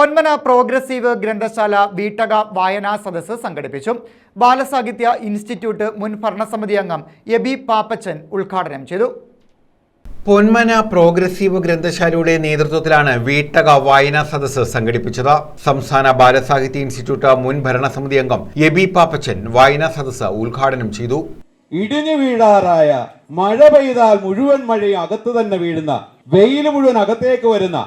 Ponmana progressive ഗ്രന്ഥശാല വീട്ടക വായനാ സദസ്സ് സംഘടിപ്പിച്ചു. ബാലസാഹിത്യ ഇൻസ്റ്റിറ്റ്യൂട്ട് മുൻ ഭരണസമിതി അംഗം എബി പാപ്പച്ചൻ ഉദ്ഘാടനം ചെയ്തു. പൊന്മന പ്രോഗ്രസീവ് ഗ്രന്ഥശാലയുടെ നേതൃത്വത്തിലാണ് വീട്ടക വായനാ സദസ്സ് സംഘടിപ്പിച്ചത്. സംസ്ഥാന ബാലസാഹിത്യ ഇൻസ്റ്റിറ്റ്യൂട്ട് മുൻ ഭരണസമിതി അംഗം എബി പാപ്പച്ചൻ വായനാ സദസ്സ് ഉദ്ഘാടനം ചെയ്തു. ഇടിഞ്ഞു വീഴാറായ മഴ പെയ്താൽ മുഴുവൻ മഴയും അകത്ത് തന്നെ വീഴുന്ന വെയിൽ മുഴുവൻ അകത്തേക്ക് വരുന്ന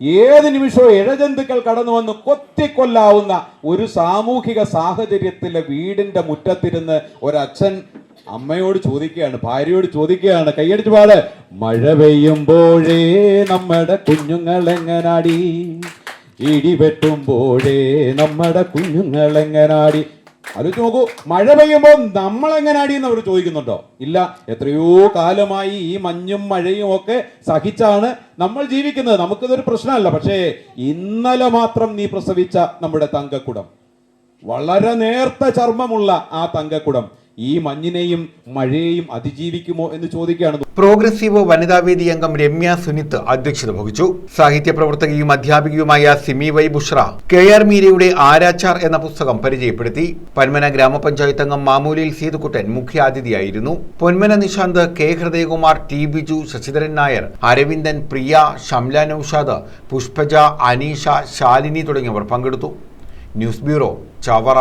ഏത് നിമിഷവും ഇഴജന്തുക്കൾ കടന്നു വന്ന് കൊത്തിക്കൊല്ലാവുന്ന ഒരു സാമൂഹിക സാഹചര്യത്തിലെ വീടിന്റെ മുറ്റത്തിരുന്ന് ഒരച്ഛൻ അമ്മയോട് ചോദിക്കുകയാണ് ഭാര്യയോട് ചോദിക്കുകയാണ് കൈയടിച്ചു പാട്. മഴ പെയ്യുമ്പോഴേ നമ്മുടെ കുഞ്ഞുങ്ങൾ എങ്ങനാടി ഇടി വെട്ടുമ്പോഴേ നമ്മുടെ കുഞ്ഞുങ്ങൾ എങ്ങനാടി ആലോചിച്ച് നോക്കൂ മഴ പെയ്യുമ്പോൾ നമ്മൾ എങ്ങനെ എന്ന് അവർ ചോദിക്കുന്നുണ്ടോ? ഇല്ല എത്രയോ കാലമായി ഈ മഞ്ഞും മഴയും ഒക്കെ സഹിച്ചാണ് നമ്മൾ ജീവിക്കുന്നത്. നമുക്കിതൊരു പ്രശ്നമല്ല. പക്ഷേ ഇന്നലെ മാത്രം നീ പ്രസവിച്ച നമ്മുടെ തങ്കക്കുടം. വളരെ നേർത്ത ചർമ്മമുള്ള ആ തങ്കക്കുടം. ഈ മഞ്ഞിനെയും മഴയെയും അതിജീവിക്കുമോ എന്ന് ചോദിക്കുകയാണ് പ്രോഗ്രസീവ് വനിതാവേദി അംഗം രമ്യ സുനിത്ത് അധ്യക്ഷത വഹിച്ചു. സാഹിത്യ പ്രവർത്തകയും അധ്യാപികയുമായ Simi Y Bushra K R മീരയുടെ ആരാച്ചാർ എന്ന പുസ്തകം പരിചയപ്പെടുത്തി. പന്മന ഗ്രാമപഞ്ചായത്ത് അംഗം മാമൂലിൽ സീതുക്കുട്ടൻ മുഖ്യാതിഥിയായിരുന്നു. പൊന്മന നിശാന്ത് കെ ഹൃദയകുമാർ ടി ബിജു ശശിധരൻ നായർ അരവിന്ദൻ പ്രിയ ഷംല നൌഷാദ് പുഷ്പജ അനീഷ ശാലിനി തുടങ്ങിയവർ പങ്കെടുത്തു. News bureau Chavara.